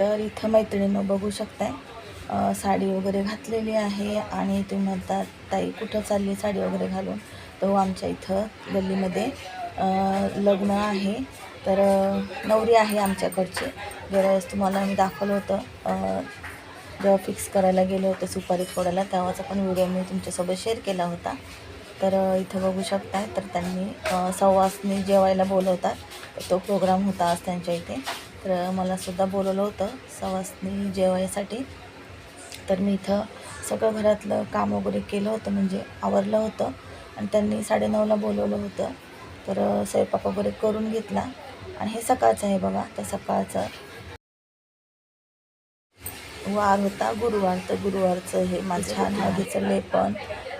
तर इथं मैत्रिणीनं बघू शकताय. साडी वगैरे घातलेली आहे आणि तुम्ही म्हणतात ताई कुठं चालली साडी वगैरे घालून? तो आमच्या इथं गल्लीमध्ये लग्न आहे. तर नवरी आहे आमच्याकडची. वेळेस तुम्हाला मी दाखवलं होतं. जेव्हा फिक्स करायला गेले होते सुपारी फोडायला तेव्हाचा पण व्हिडिओ मी तुमच्यासोबत शेअर केला होता. तर इथं बघू शकताय. तर त्यांनी अ, सवासनी जेवायला बोलवतात. तो प्रोग्राम होता आज त्यांच्या इथे. तर मलासुद्धा बोलवलं होतं सवासनी जेवायसाठी. तर मी इथं सगळं घरातलं काम वगैरे केलं होतं म्हणजे आवरलं होतं आणि त्यांनी साडेनऊला बोलवलं होतं. तर स्वयंपाक वगैरे करून घेतला आणि हे सकाळचं आहे बघा तर सकाळचं वार होता गुरुवार. तर गुरुवारचं हे माझं छान हळदीचं लेपन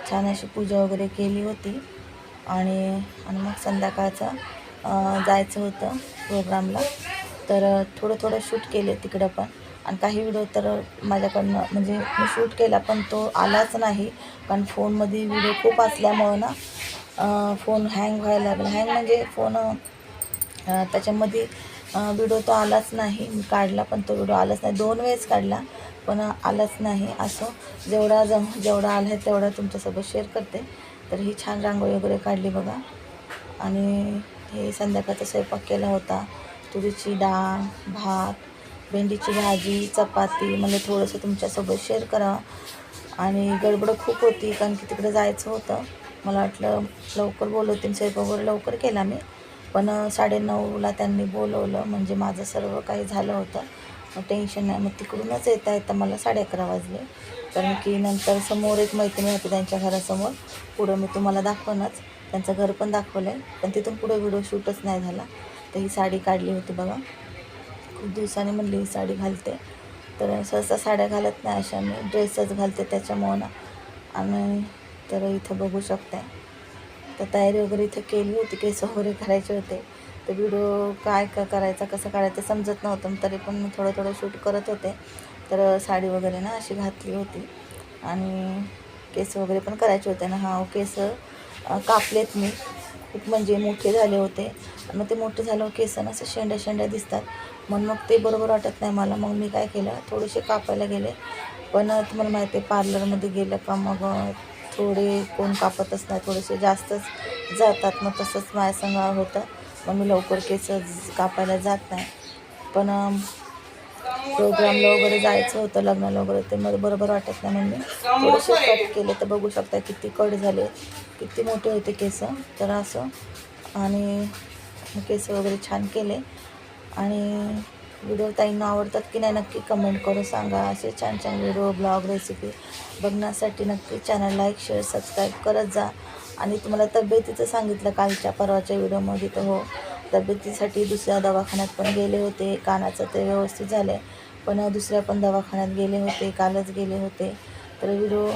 छान अशी पूजा वगैरे केली होती. आणि आणि मग संध्याकाळचं जायचं होतं प्रोग्रामला. तर थोडं थोडं शूट केले तिकडं पण. आणि काही व्हिडिओ तर माझ्याकडनं म्हणजे मी शूट केला पण तो आलाच नाही. कारण फोनमध्ये व्हिडिओ खूप असल्यामुळं ना फोन हँग व्हायला लागला. हँग म्हणजे फोन त्याच्यामध्ये व्हिडिओ तो आलाच नाही. मी काढला पण तो व्हिडिओ आलाच नाही. दोन वेळेस काढला पण आलाच नाही. असं जेवढा जम जेवढा आला आहे तेवढा तुमच्यासोबत शेअर करते. तर ही छान रांगोळी वगैरे काढली बघा. आणि हे संध्याकाळचा स्वयंपाक केला होता. तुरीची डाळ भात भेंडीची भाजी चपाती मला थोडंसं तुमच्यासोबत शेअर करा. आणि गडबड खूप होती कारण की तिकडे जायचं होतं. मला वाटलं लवकर बोलवतील स्वयंपाक वगैरे लवकर केला मी. पण साडेनऊला त्यांनी बोलवलं म्हणजे माझं सर्व काही झालं होतं. मग टेन्शन नाही मग तिकडूनच येता येता मला साडे अकरा वाजले. कारण की नंतर समोर एक मैत्रिणी होती त्यांच्या घरासमोर. पुढं मी तुम्हाला दाखवणच त्यांचं घर पण दाखवलं आहे पण तिथून पुढे व्हिडिओ शूटच नाही झाला. तर ही साडी काढली होती बघा. खूप दिवसांनी म्हणली ही साडी घालते. तर सहसा साड्या घालत नाही अशा मी. ड्रेसच घालते त्याच्यामुळं ना आणि तर इथं बघू शकते तर तयारी वगैरे इथं केली होती केस वगैरे करायचे होते. तर व्हिडिओ काय का करायचा कसं काढायचं समजत नव्हतं. तरी पण मी थोडं थोडं शूट करत होते. तर साडी वगैरे ना अशी घातली होती. आणि केस वगैरे पण करायचे होते ना. हा केस कापलेत मी. खूप म्हणजे मोठे झाले होते. मग ते मोठे झाल्यावर केस ना असं शेंड्या शेंड्या दिसतात. म्हणून मग ते बरोबर वाटत नाही मला. मग मी काय केलं? थोडेसे कापायला गेले. पण तुम्हाला माहिती आहे पार्लरमध्ये गेलं का मग थोडे कोण कापतच नाही. थोडेसे जास्तच जातात. मग तसंच माझ्या संग होतं. मग मी लवकर केस कापायला जात नाही. पण प्रोग्रामला वगैरे जायचं होतं लग्नाला वगैरे ते मला बरोबर वाटत नाही म्हणून मी थोडेसे कट केले. तर बघू शकता किती कट झाले किती मोठे होते केस. तर असं. आणि केस वगैरे छान केले. आणि व्हिडिओ ताईंना आवडतात की नाही नक्की कमेंट करून सांगा. असे छान छान व्हिडिओ ब्लॉग रेसिपी बघण्यासाठी नक्की चॅनल लाईक शेअर सबस्क्राईब करत जा. आणि तुम्हाला तब्येतीचं सांगितलं कालच्या परवाच्या व्हिडिओमध्ये तर हो. तब्येतीसाठी दुसऱ्या दवाखान्यात पण गेले होते. कानाचं ते व्यवस्थित झालं आहे पण दुसऱ्या पण दवाखान्यात गेले होते. कालच गेले होते. तर व्हिडिओ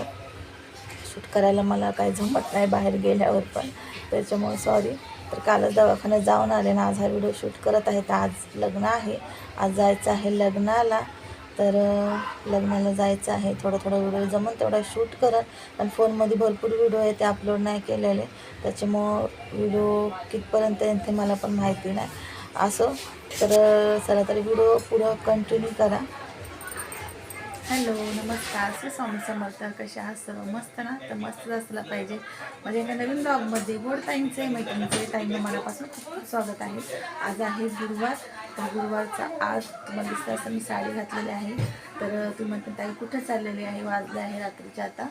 शूट करायला मला काही जमत नाही बाहेर गेल्यावर पण. त्याच्यामुळे सॉरी तर कालच दवाखान्यात जाऊन आले ना आज हा व्हिडिओ शूट करत आहे. तर आज लग्न आहे. आज जायचं आहे लग्नाला. तर लग्नाला जायचं आहे. थोडं थोडं व्हिडिओ जमून तेवढा शूट करा आणि फोनमध्ये भरपूर व्हिडिओ आहे ते अपलोड नाही केलेले. त्याच्यामुळं व्हिडिओ कितपर्यंत येईल ते मला पण माहिती नाही. असो. तर चला तर व्हिडिओ पुढं कंटिन्यू करा. हॅलो नमस्कार. श्री स्वामी समर्थ. कशा असं मस्त ना? तर मस्तच असलं पाहिजे. म्हणजे एका नवीन ब्लॉगमध्ये गोड ताईंचे मैत्रिणीचे ताईंना मनापासून खूप खूप स्वागत आहे. आज आहे गुरुवार. तर गुरुवारचा आज तुम्हाला दिसतं असं मी साडी घातलेली आहे. तर तुम्ही म्हणता ताई कुठं चाललेली आहे? वाजले आहे रात्रीचे आता.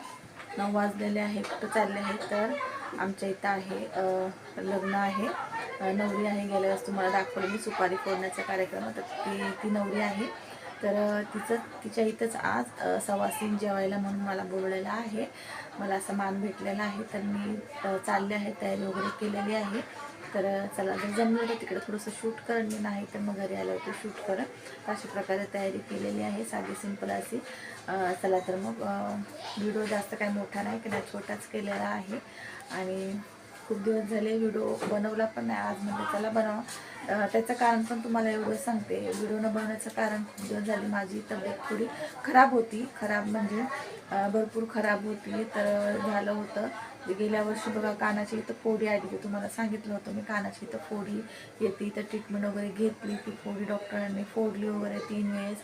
नऊ वाजलेले आहे. कुठं चालले आहे? तर आमच्या इथं आहे लग्न आहे. नवरी आहे. गेल्या वेळेस तुम्हाला दाखवलं मी सुपारी फोडण्याचा कार्यक्रम. तर ती ती नवरी आहे. तर तिचं तिच्या इथंच आज सवासीन जेवायला म्हणून मला बोलवलेलं आहे. मला असं मान भेटलेला आहे तर मी चालले आहे तयारी वगैरे केलेली आहे. तर चला जर जमलं तर तिकडे थोडंसं शूट करेन मी नाही तर मग घरी आल्यावरती शूट करत तर अशा प्रकारे तयारी केलेली आहे साधी सिंपल अशी. चला तर मग व्हिडिओ जास्त काही मोठा नाही किंवा छोटाच केलेला आहे. आणि खूप दिवस झाले व्हिडिओ बनवला पण नाही आज म्हणजे चला बनवा. त्याचं कारण पण तुम्हाला एवढं सांगते. व्हिडिओ न बनवण्याचं कारण खूप दिवस झाली. माझी तब्येत थोडी खराब होती. खराब म्हणजे भरपूर खराब होती. तर झालं होतं. म्हणजे गेल्या वर्षी बघा कानाची इथं फोडी आली. होती तुम्हाला सांगितलं होतं. मी कानाची इथं फोडी येते. तर ट्रीटमेंट वगैरे घेतली. ती फोडी डॉक्टरांनी फोडली वगैरे तीन वेळेस.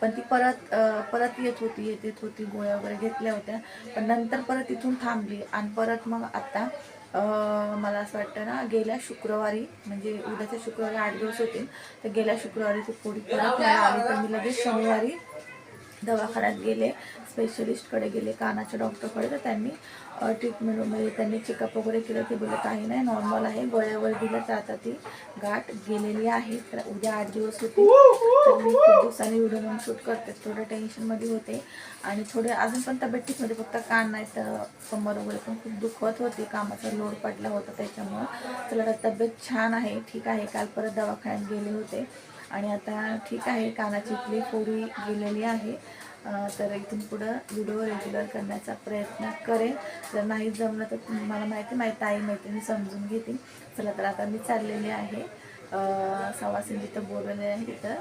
पण ती परत परत येत होती. येत येत होती. गोळ्या वगैरे घेतल्या होत्या. पण नंतर परत इथून थांबली. आणि परत मग आता मला असं वाटतं ना गेल्या शुक्रवारी म्हणजे उद्याच्या शुक्रवारी आठ दिवस होते तर गेल्या शुक्रवारी ती पोळी परत मला आली. तर मी लगेच शनिवारी दवाखान्यात गेले स्पेशलिस्टकडे गेले कानाच्या डॉक्टरकडे तर त्यांनी ट्रीटमेंट म्हणजे त्यांनी चेकअप वगैरे केलं. ते बोलले काही नाही नॉर्मल आहे. गोळ्यावर दिलं तर आता ती गाठ गेलेली आहे. तर उद्या आठ दिवस होते तर मी खूप दिवसांनी व्हिडिओ म्हणून शूट करते. थोडं टेन्शनमध्ये होते. आणि थोडे अजून पण तब्येत ठीक होते. फक्त कान नाही तर कमर वगैरे पण खूप दुखत होती. कामाचा लोड पडला होता त्याच्यामुळं. तर तब्येत छान आहे. ठीक आहे. काल परत दवाखान्यात गेले होते. आणि आता ठीक आहे. कानाची इथली फोडी गेलेली आहे. तर इथून पुढं व्हिडिओ रेग्युलर करण्याचा प्रयत्न करेन. जर नाही जमलं तर मला माहिती माहिती ताई मैत्रिणी समजून घेतील. चला तर आता मी चाललेली आहे. सवासिनी जिथं बोलवले आहे तिथं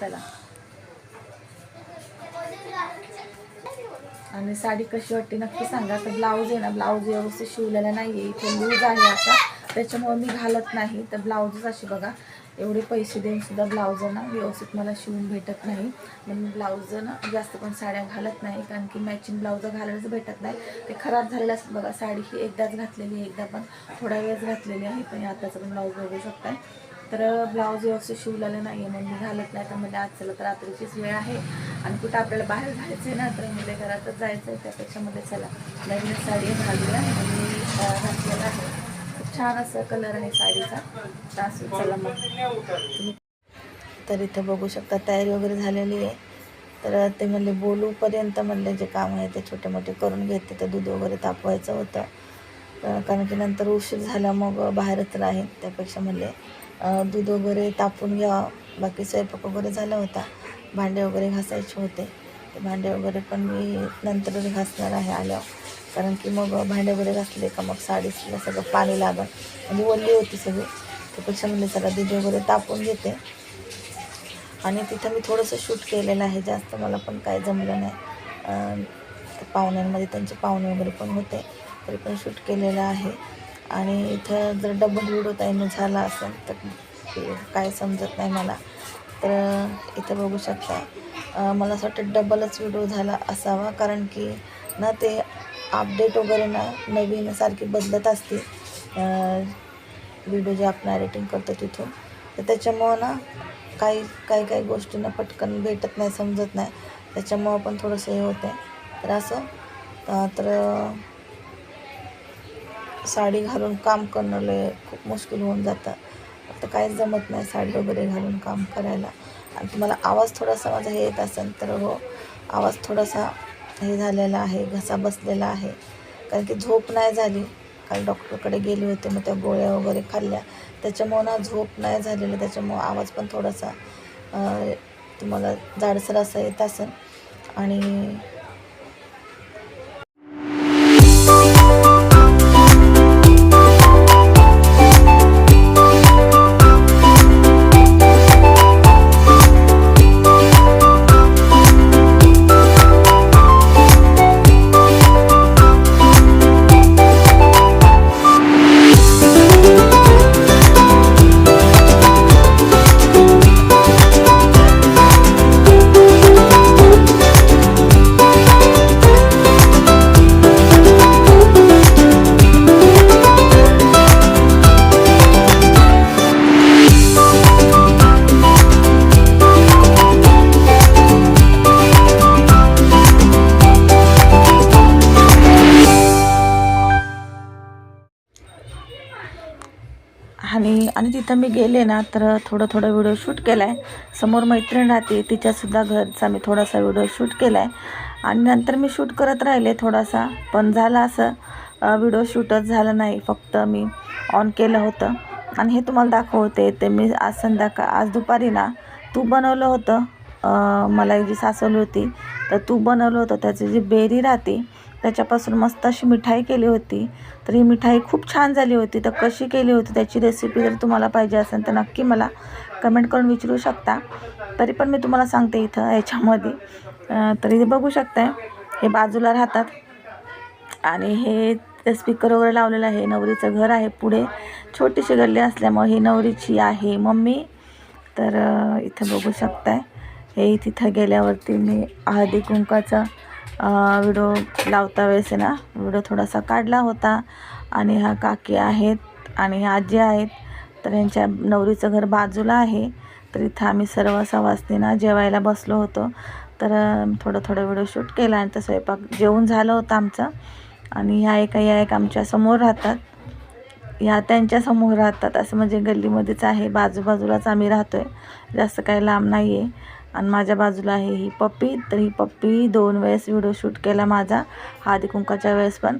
चला. आणि साडी कशी वाटते नक्की सांगा. तर ब्लाऊज आहे ना ब्लाऊज व्यवस्थित शिवलेला नाही आहे इथे लूज आहे असा त्याच्यामुळे मी घालत नाही. तर ब्लाऊजच अशी बघा. एवढे पैसे देऊन सुद्धा ब्लाऊज ना व्यवस्थित मला शिवून भेटत नाही. म्हणून ब्लाऊज ना जास्त पण साड्या घालत नाही. कारण की मॅचिंग ब्लाऊज घालायलाच भेटत नाही. ते खराब झालेलं असतं बघा. साडी ही एकदाच घातलेली आहे. एकदा पण थोडा वेळच घातलेली आहे. पण आताचं पण ब्लाऊज बघू शकताय. तर ब्लाऊज व्यवस्थित शिवलेलं नाही आहे म्हणून मी घालत नाही. तर म्हणजे आज चला तर रात्रीचीच वेळ आहे. आणि कुठं आपल्याला बाहेर जायचं आहे ना तर म्हणजे घरातच जायचं आहे त्यापेक्षा मध्ये चला नवीन साडी घालूया. आणि घातलेलं आहे. छान असं कलर आहे साडीचा. तर चला मग. तर इथं बघू शकता तयारी वगैरे झालेली आहे. तर ते म्हणले बोलूपर्यंत म्हणले जे काम आहे ते छोटे मोठे करून घेते. तर दूध वगैरे तापवायचं होतं. कारण की नंतर उशीर झाला मग बाहेरच राहील त्यापेक्षा म्हणले दूध वगैरे तापून घ्यावं बाकी स्वयंपाक वगैरे झाला होता. भांडे वगैरे घासायचे होते. ते भांडे वगैरे पण मी नंतरच घासणार आहे आल्यावर. कारण की मग भांडे वगैरे घासले का मग साडीला सगळं पाणी लागल. म्हणजे ओली होती सगळी. त्यापेक्षा म्हणजे सगळं दूध वगैरे तापून घेते. आणि तिथं मी थोडंसं शूट केलेलं आहे. जास्त मला पण काय जमलं नाही. पाहुण्यांमध्ये त्यांचे पाहुणे वगैरे पण होते. तरी पण शूट केलेलं आहे. आणि इथं जर डबल व्हिडिओ टाईम झाला असेल तर काय समजत नाही मला. तर इथं बघू शकता. मला असं वाटतं डबलच व्हिडिओ झाला असावा. कारण की ना ते अपडेट वगैरे ना नवीन सारखी बदलत असते. व्हिडिओ जे आपण एडिटिंग करतो तिथून. तर त्याच्यामुळं ना काही काही काही गोष्टींना पटकन भेटत नाही समजत नाही. त्याच्यामुळं पण थोडंसं हे होतं तर असं तर साडी घालून काम करणं लय खूप मुश्किल होऊन जातं. फक्त काहीच जमत नाही साडी वगैरे घालून काम करायला. आणि तुम्हाला आवाज थोडासा माझा हे येत असेल तर हो आवाज थोडासा हे झालेलं आहे घसा बसलेला आहे. कारण की झोप नाही झाली. काल डॉक्टरकडे गेले होते मग त्या गोळ्या वगैरे खाल्ल्या. त्याच्यामुळं ना झोप नाही झालेलं त्याच्यामुळं आवाज पण थोडासा तुम्हाला जाडसर असा येत असेल. आणि आणि मी गेले ना तर थोडं थोडं व्हिडिओ शूट केला आहे समोर मैत्रीण राहते तिच्यासुद्धा घरचा मी थोडासा व्हिडिओ शूट केला आहे आणि नंतर मी शूट करत राहिले थोडासा पण झालं असं. व्हिडिओ शूटच झालं नाही फक्त मी ऑन केलं होतं. आणि हे तुम्हाला दाखवते ते मी आज संध्याकाळ आज दुपारी ना तूप बनवलं होतं. मला जी सासवली होती तर तूप बनवलं होतं. त्याची जी बेरी राहते त्याच्यापासून मस्त अशी मिठाई केली होती. तर ही मिठाई खूप छान झाली होती. तर कशी केली होती त्याची रेसिपी जर तुम्हाला पाहिजे असेल तर नक्की मला कमेंट करून विचारू शकता. तरी पण मी तुम्हाला सांगते इथं याच्यामध्ये. तरी बघू शकताय हे बाजूला राहतात. आणि हे स्पीकर वगैरे लावलेलं आहे. नवरीचं घर आहे पुढे. छोटीशी गल्ली असल्यामुळे ही नवरीची आहे मम्मी. तर इथं बघू शकताय. हे तिथं गेल्यावरती मी हळदी कुंकाचा व्हिडिओ लावता वेळेस ना व्हिडिओ थोडासा काढला होता. आणि ह्या काकी आहेत आणि ह्या आजी आहेत. तर यांच्या नवरीचं घर बाजूला आहे. तर इथं आम्ही सर्व सवासनीना जेवायला बसलो होतो. तर थोडं थोडं व्हिडिओ शूट केला आणि तर स्वयंपाक जेवून झालं होतं आमचं. आणि ह्या एका या एक आमच्यासमोर राहतात. ह्या त्यांच्यासमोर राहतात. असं म्हणजे गल्लीमध्येच आहे. बाजूबाजूलाच आम्ही राहतो आहे जास्त काही लांब नाही आहे आणि माझ्या बाजूला आहे ही पप्पी. तर ही पप्पी दोन वेळेस व्हिडिओ शूट केला माझा. हादी कुंकाच्या वेळेस पण.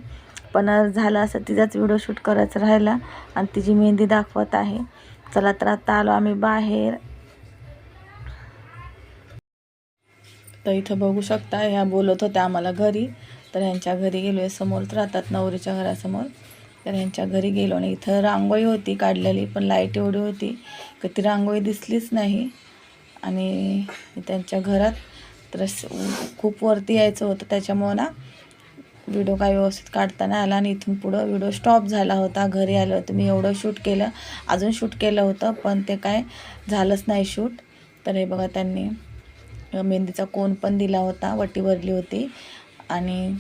पण झालं असं तिचाच व्हिडिओ शूट करायचा राहिला आणि तिची मेहंदी दाखवत आहे. चला तर आता आलो आम्ही बाहेर. तर इथं बघू शकता ह्या बोलत होत्या आम्हाला घरी. तर ह्यांच्या घरी गेलो आहे समोरच राहतात नवरीच्या घरासमोर. तर ह्यांच्या घरी गेलो आणि इथं रांगोळी होती काढलेली पण लाइट एवढी होती की ती रांगोळी दिसलीच नाही. आणि त्यांच्या घरात तर खूप वरती यायचं होतं त्याच्यामुळं ना व्हिडिओ काय व्यवस्थित काढता नाही आला आणि इथून पुढं व्हिडिओ स्टॉप झाला होता. घरी आलं होतं. मी एवढं शूट केलं. अजून शूट केलं होतं पण ते काय झालंच नाही शूट. तर हे बघा त्यांनी मेहंदीचा कोन पण दिला होता वटी भरली होती. आणि